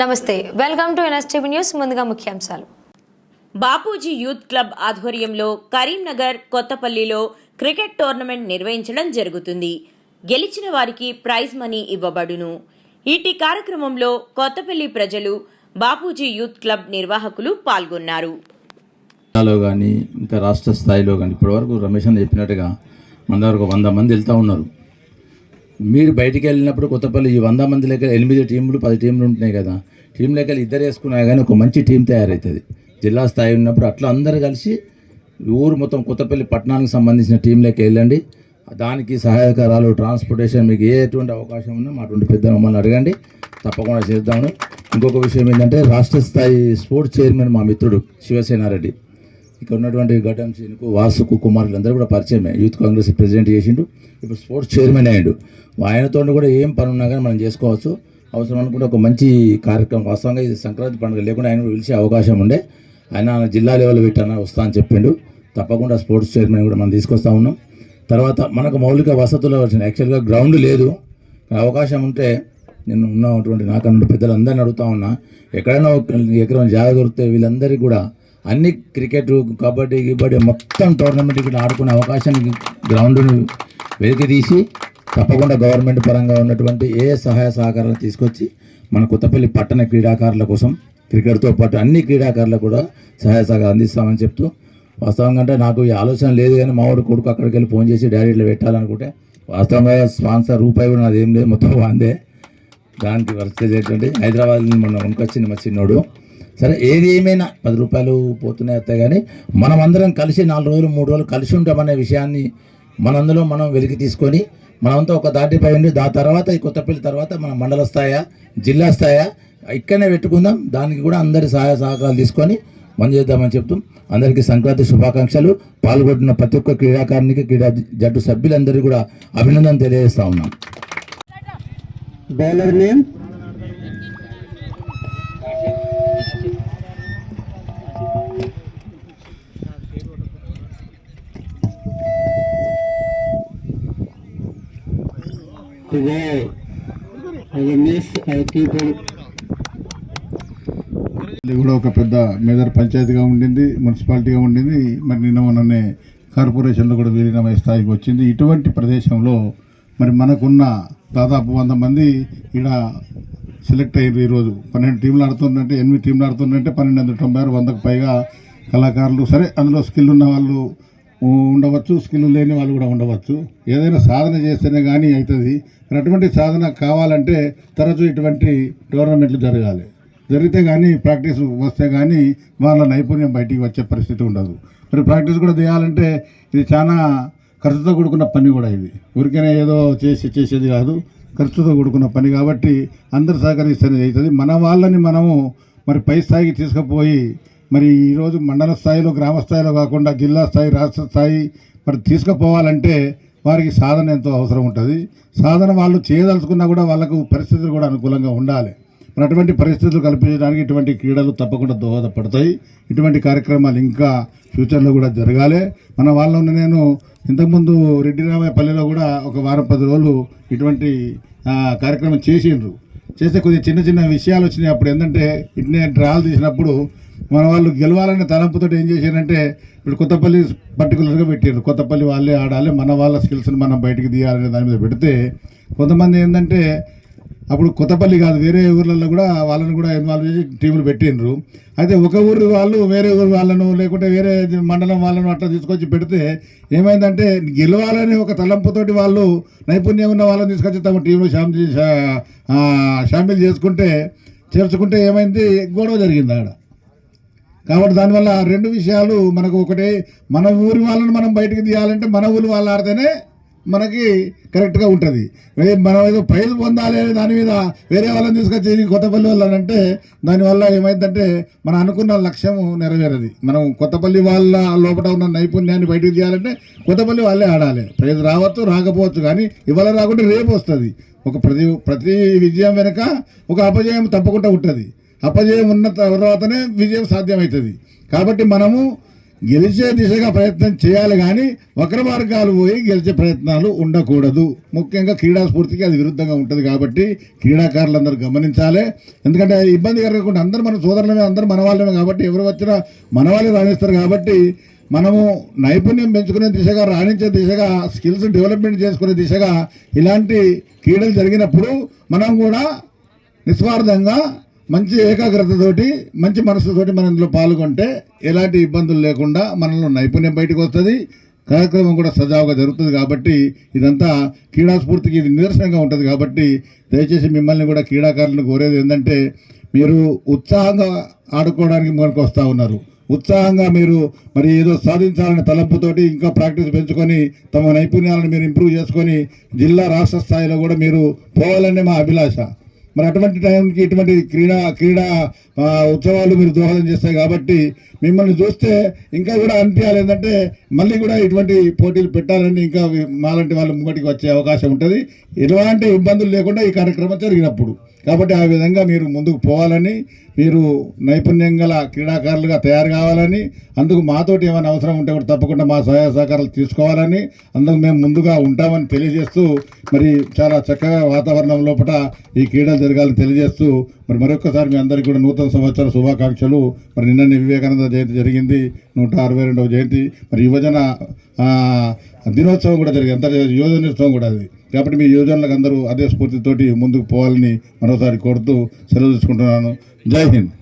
నమస్తే welcome to NSTV news ముందుగా ముఖ్యాంశాలు. బాపూజీ యూత్ క్లబ్ ఆధ్వర్యంలో కరీంనగర్ కొత్తపల్లిలో క్రికెట్ టోర్నమెంట్ నిర్వహించడం జరుగుతుంది. గెలిచిన వారికి ప్రైజ్ మనీ ఇవ్వబడును. ఇటీ కార్యక్రమంలో కొత్తపల్లి ప్రజలు బాపూజీ యూత్ క్లబ్ నిర్వాహకులు పాల్గొన్నారు. జిల్లాలో కానీ ఇంకా రాష్ట్ర స్థాయిలో కానీ ఇప్పటివరకు రమేష్ అని చెప్పినట్టుగా మన దగ్గర ఒక వంద మంది వెళ్తూ ఉన్నారు. మీరు బయటికి వెళ్ళినప్పుడు కొత్తపల్లి ఈ వంద మంది లెక్క ఎనిమిది టీంలు పది టీంలు ఉంటున్నాయి కదా. టీం లెక్కలు ఇద్దరు వేసుకున్నా కానీ ఒక మంచి టీం తయారవుతుంది జిల్లా స్థాయి ఉన్నప్పుడు అట్లా అందరు కలిసి ఊరు మొత్తం కొత్తపల్లి పట్టణానికి సంబంధించిన టీం లెక్క వెళ్ళండి. దానికి సహాయకరాలు ట్రాన్స్పోర్టేషన్ మీకు ఏ ఎటువంటి అవకాశం ఉన్నా మాటువంటి పెద్ద మమ్మల్ని అడగండి. తప్పకుండా చేద్దాము. ఇంకొక విషయం ఏంటంటే రాష్ట్ర స్థాయి స్పోర్ట్స్ చైర్మన్ మా మిత్రుడు శివసేనారెడ్డి. ఇక్కడ ఉన్నటువంటి గడ్డం సీనుకు వాసుకు కుమారులు అందరూ కూడా పరిచయమే. యూత్ కాంగ్రెస్ ప్రెసిడెంట్ చేసిండు. ఇప్పుడు స్పోర్ట్స్ చైర్మన్ అయ్యిండు. ఆయనతో కూడా ఏం పని ఉన్నా కానీ మనం చేసుకోవచ్చు. అవసరం అనుకుంటే ఒక మంచి కార్యక్రమం. వాస్తవంగా ఇది సంక్రాంతి పండుగ లేకుండా ఆయన పిలిచే అవకాశం ఉండే. ఆయన జిల్లా లెవెల్ పెట్టాన వస్తా అని చెప్పిండు. తప్పకుండా స్పోర్ట్స్ చైర్మన్ కూడా మనం తీసుకొస్తా ఉన్నాం. తర్వాత మనకు మౌలిక వసతులు వచ్చినాయి. యాక్చువల్గా గ్రౌండ్ లేదు. అవకాశం ఉంటే నేను ఉన్నటువంటి నాకన్నా పెద్దలందరినీ అడుగుతా ఉన్నా. ఎక్కడైనా ఒక ఎకరం జాగా దొరికితే వీళ్ళందరికీ కూడా అన్ని క్రికెట్ కబడ్డీ గిబడ్డీ మొత్తం టోర్నమెంట్ ఇక్కడ ఆడుకునే అవకాశాన్ని గ్రౌండ్ను వెలికి తీసి తప్పకుండా గవర్నమెంట్ పరంగా ఉన్నటువంటి ఏ సహాయ సహకారాలు తీసుకొచ్చి మన కొత్తపల్లి పట్టణ క్రీడాకారుల కోసం క్రికెట్తో పాటు అన్ని క్రీడాకారులకు కూడా సహాయ సహకారం అందిస్తామని చెప్తూ వాస్తవంగా అంటే నాకు ఈ ఆలోచన లేదు కానీ మా వాడు కొడుకు అక్కడికి వెళ్ళి ఫోన్ చేసి డాడీ ఇట్లా పెట్టాలనుకుంటే వాస్తవంగా స్పాన్సర్ రూపాయి కూడా నాది ఏం లేదు మొత్తం వాందే. దానికి వర్క్ ఏంటంటే హైదరాబాద్ మొన్న కొనుకొచ్చింది మా చిన్నోడు. సరే ఏది ఏమైనా పది రూపాయలు పోతున్నాయి వస్తాయి కానీ మనం అందరం కలిసి నాలుగు రోజులు మూడు రోజులు కలిసి ఉంటామనే విషయాన్ని మనందులో మనం వెలికి తీసుకొని మనమంతా ఒక దాటిపై ఉండి దాని తర్వాత ఈ కొత్తపల్లి తర్వాత మన మండల స్థాయా జిల్లా స్థాయా ఇక్కడనే పెట్టుకుందాం. దానికి కూడా అందరి సహాయ సహకారాలు తీసుకొని మనం చేద్దామని చెప్తాం. అందరికీ సంక్రాంతి శుభాకాంక్షలు. పాల్గొంటున్న ప్రతి ఒక్క క్రీడాకారునికి క్రీడా జట్టు సభ్యులందరికీ కూడా అభినందన తెలియజేస్తా ఉన్నాం. Bowler name today I miss our people కూడా ఒక పెద్ద మేదర్ పంచాయతీగా ఉండింది మున్సిపాలిటీగా ఉండింది. మరి నిన్న మొన్ననే కార్పొరేషన్లో కూడా విలీనమయ్యే స్థాయికి వచ్చింది. ఇటువంటి ప్రదేశంలో మరి మనకున్న దాదాపు వంద మంది ఇక్కడ సెలెక్ట్ అయ్యారు ఈరోజు. పన్నెండు టీంలు ఆడుతుందంటే ఎనిమిది టీంలు ఆడుతుందంటే పన్నెండు వందల తొంభై ఆరు వందకు పైగా కళాకారులు. సరే అందులో స్కిల్ ఉన్న వాళ్ళు ఉండవచ్చు స్కిల్ లేని వాళ్ళు కూడా ఉండవచ్చు. ఏదైనా సాధన చేస్తేనే కానీ అవుతుంది అటువంటి సాధన కావాలంటే తరచూ ఇటువంటి టోర్నమెంట్లు జరగాలి. జరిగితే కానీ ప్రాక్టీస్ వస్తే కానీ వాళ్ళ నైపుణ్యం బయటికి వచ్చే పరిస్థితి ఉండదు. మరి ప్రాక్టీస్ కూడా చేయాలంటే ఇది చాలా ఖర్చుతో కూడుకున్న పని కూడా ఇది. ఊరికైనా ఏదో చేసి చేసేది కాదు. ఖర్చుతో కూడుకున్న పని కాబట్టి అందరు సహకరిస్తేనే అవుతుంది మన వాళ్ళని మనము మరి పై స్థాయికి తీసుకుపోయి మరి ఈరోజు మండల స్థాయిలో గ్రామ స్థాయిలో కాకుండా జిల్లా స్థాయి రాష్ట్ర స్థాయి మరి తీసుకుపోవాలంటే వారికి సాధన ఎంతో అవసరం ఉంటుంది. సాధన వాళ్ళు చేయదలుచుకున్నా కూడా వాళ్ళకు పరిస్థితులు కూడా అనుకూలంగా ఉండాలి. మరి అటువంటి పరిస్థితులు కల్పించడానికి ఇటువంటి క్రీడలు తప్పకుండా దోహదపడతాయి. ఇటువంటి కార్యక్రమాలు ఇంకా ఫ్యూచర్లో కూడా జరగాలి. మన వాళ్ళని నేను ఇంతకుముందు రెడ్డిరామయ్యపల్లిలో కూడా ఒక వారం పది రోజులు ఇటువంటి కార్యక్రమం చేసిండ్రు. చేస్తే కొద్దిగా చిన్న చిన్న విషయాలు వచ్చినాయి. అప్పుడు ఏంటంటే ఇట్నే డ్రాలు తీసినప్పుడు మన వాళ్ళు గెలవాలనే తలంపుతో ఏం చేశారంటే ఇప్పుడు కొత్తపల్లి పర్టికులర్గా పెట్టారు కొత్తపల్లి వాళ్ళే ఆడాలి మన వాళ్ళ స్కిల్స్ని మనం బయటికి తీయాలనే దాని మీద పెడితే కొంతమంది ఏంటంటే అప్పుడు కొత్తపల్లి కాదు వేరే ఊర్లలో కూడా వాళ్ళని కూడా ఇన్వాల్వ్ చేసి టీములు పెట్టిండ్రు. అయితే ఒక ఊరు వాళ్ళు వేరే ఊరు వాళ్ళను లేకుంటే వేరే మండలం వాళ్ళను అట్లా తీసుకొచ్చి పెడితే ఏమైందంటే గెలవాలని ఒక తలంపుతోటి వాళ్ళు నైపుణ్యం ఉన్న వాళ్ళని తీసుకొచ్చి తమ టీంలో షామిల్ షామిల్ చేసుకుంటే చేర్చుకుంటే ఏమైంది? గొడవ జరిగింది అక్కడ కాబట్టి దానివల్ల రెండు విషయాలు మనకు ఒకటి మన ఊరి వాళ్ళని మనం బయటకు తీయాలంటే మన ఊరి వాళ్ళు ఆడితేనే మనకి కరెక్ట్గా ఉంటుంది. మనం ఏదో ప్రైజ్ పొందాలి దాని మీద వేరే వాళ్ళని తీసుకొచ్చి కొత్తపల్లి వాళ్ళని అంటే దానివల్ల ఏమైందంటే మనం అనుకున్న లక్ష్యం నెరవేరది. మనం కొత్తపల్లి వాళ్ళ లోపల ఉన్న నైపుణ్యాన్ని బయటకు తీయాలంటే కొత్తపల్లి వాళ్ళే ఆడాలి. ప్రైజ్ రావచ్చు రాకపోవచ్చు కానీ ఇవాళ రాకుంటే రేపు వస్తుంది. ఒక ప్రతి ప్రతి విజయం వెనుక ఒక అపజయం తప్పకుండా ఉంటుంది. అపజయం ఉన్న తర్వాతనే విజయం సాధ్యమవుతుంది. కాబట్టి మనము గెలిచే దిశగా ప్రయత్నం చేయాలి కానీ వక్ర మార్గాలు పోయి గెలిచే ప్రయత్నాలు ఉండకూడదు. ముఖ్యంగా క్రీడా స్ఫూర్తికి అది విరుద్ధంగా ఉంటుంది కాబట్టి క్రీడాకారులందరూ గమనించాలి. ఎందుకంటే ఇబ్బంది కలగకుండా అందరూ మన సోదరులమే అందరూ మన వాళ్ళమే కాబట్టి ఎవరు వచ్చినా మన వాళ్ళే రాణిస్తారు కాబట్టి మనము నైపుణ్యం పెంచుకునే దిశగా రాణించే దిశగా స్కిల్స్ డెవలప్మెంట్ చేసుకునే దిశగా ఇలాంటి క్రీడలు జరిగినప్పుడు మనం కూడా నిస్వార్థంగా మంచి ఏకాగ్రతతోటి మంచి మనసుతోటి మనం ఇందులో పాల్గొంటే ఎలాంటి ఇబ్బందులు లేకుండా మనలో నైపుణ్యం బయటకు వస్తుంది. కార్యక్రమం కూడా సజావుగా జరుగుతుంది కాబట్టి ఇదంతా క్రీడాస్ఫూర్తికి ఇది నిదర్శనంగా ఉంటుంది కాబట్టి దయచేసి మిమ్మల్ని కూడా క్రీడాకారులను కోరేది ఏంటంటే మీరు ఉత్సాహంగా ఆడుకోవడానికి మనకు వస్తూ ఉన్నారు. ఉత్సాహంగా మీరు మరి ఏదో సాధించాలనే తలంపుతోటి ఇంకా ప్రాక్టీస్ పెంచుకొని తమ నైపుణ్యాలను మీరు ఇంప్రూవ్ చేసుకొని జిల్లా రాష్ట్ర స్థాయిలో కూడా మీరు పోవాలనే మా అభిలాష. మరి అటువంటి టైంకి ఇటువంటి క్రీడా క్రీడా ఉత్సవాలు మీరు దోహదం చేస్తాయి కాబట్టి మిమ్మల్ని చూస్తే ఇంకా కూడా అనిపించాలి. ఏంటంటే మళ్ళీ కూడా ఇటువంటి పోటీలు పెట్టాలని ఇంకా మాలాంటి వాళ్ళు ముంగటికి వచ్చే అవకాశం ఉంటుంది. ఎలాంటి ఇబ్బందులు లేకుండా ఈ కార్యక్రమం జరిగినప్పుడు. కాబట్టి ఆ విధంగా మీరు ముందుకు పోవాలని మీరు నైపుణ్యం గల క్రీడాకారులుగా తయారు కావాలని అందుకు మాతోటి ఏమైనా అవసరం ఉంటే కూడా తప్పకుండా మా సహాయ సహకారాలు తీసుకోవాలని అందుకు మేము ముందుగా ఉంటామని తెలియజేస్తూ మరి చాలా చక్కగా వాతావరణం లోపల ఈ క్రీడలు జరగాలని తెలియజేస్తూ మరి మరొకసారి మీ అందరికీ కూడా నూతన సంవత్సర శుభాకాంక్షలు. మరి నిన్ననే వివేకానంద జయంతి జరిగింది. నూట అరవై రెండవ జయంతి. మరి యువజన దినోత్సవం కూడా జరిగింది. అంత యువజనోత్సవం కూడా అది. కాబట్టి మీ యువజనులకు అందరూ అదే స్ఫూర్తితోటి ముందుకు పోవాలని మరోసారి కోరుతూ సెలవు తీసుకుంటున్నాను. జై హింద్.